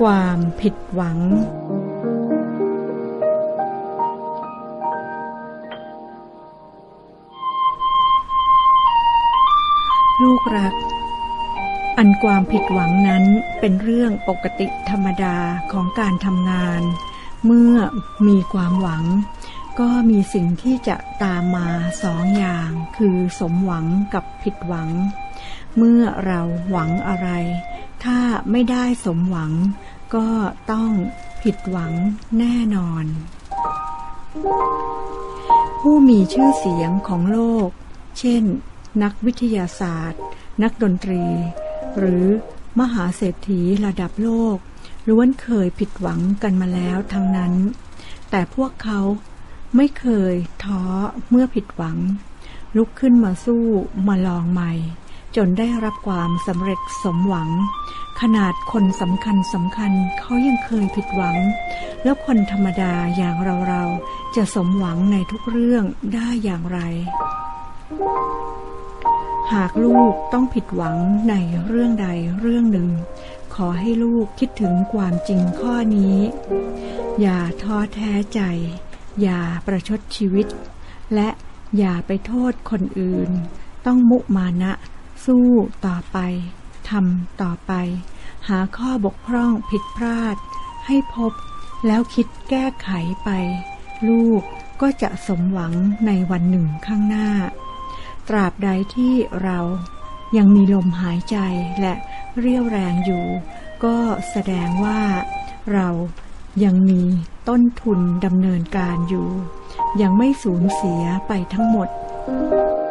ความผิดหวัง ลูกรัก อันความผิดหวังนั้นเป็นเรื่องปกติธรรมดาของการทำงาน เมื่อมีความหวัง ก็มีสิ่งที่จะตามมาสองอย่าง คือสมหวังกับผิดหวัง เมื่อเราหวังอะไร ถ้าไม่ได้สมหวัง ก็ต้องผิดหวังแน่นอน ผู้มีชื่อเสียงของโลก เช่น นักวิทยาศาสตร์ นักดนตรี หรือมหาเศรษฐีระดับโลกล้วนเคยผิดหวังกันมาแล้วทั้งนั้น แต่พวกเขาไม่เคยท้อเมื่อผิดหวัง ลุกขึ้นมาสู้มาลองใหม่ จนได้รับความสำเร็จสมหวัง ขนาดคนสำคัญสำคัญเขายังเคยผิดหวัง แล้วคนธรรมดาอย่างเราๆจะสมหวังในทุกเรื่องได้อย่างไร หากลูกต้องผิดหวังในเรื่องใดเรื่องหนึ่ง ขอให้ลูกคิดถึงความจริงข้อนี้ อย่าท้อแท้ใจ อย่าประชดชีวิต และอย่าไปโทษคนอื่น ต้องมุมานะ สู้ต่อไปทำต่อไป หาข้อบกพร่องผิดพลาด ให้พบแล้วคิดแก้ไขไป ลูกก็จะสมหวังในวันหนึ่งข้างหน้า ตราบใดที่เรายังมีลมหายใจและเรียวแรงอยู่ ก็แสดงว่าเรายังมีต้นทุนดำเนินการอยู่ ยังไม่สูญเสียไปทั้งหมด Thank you.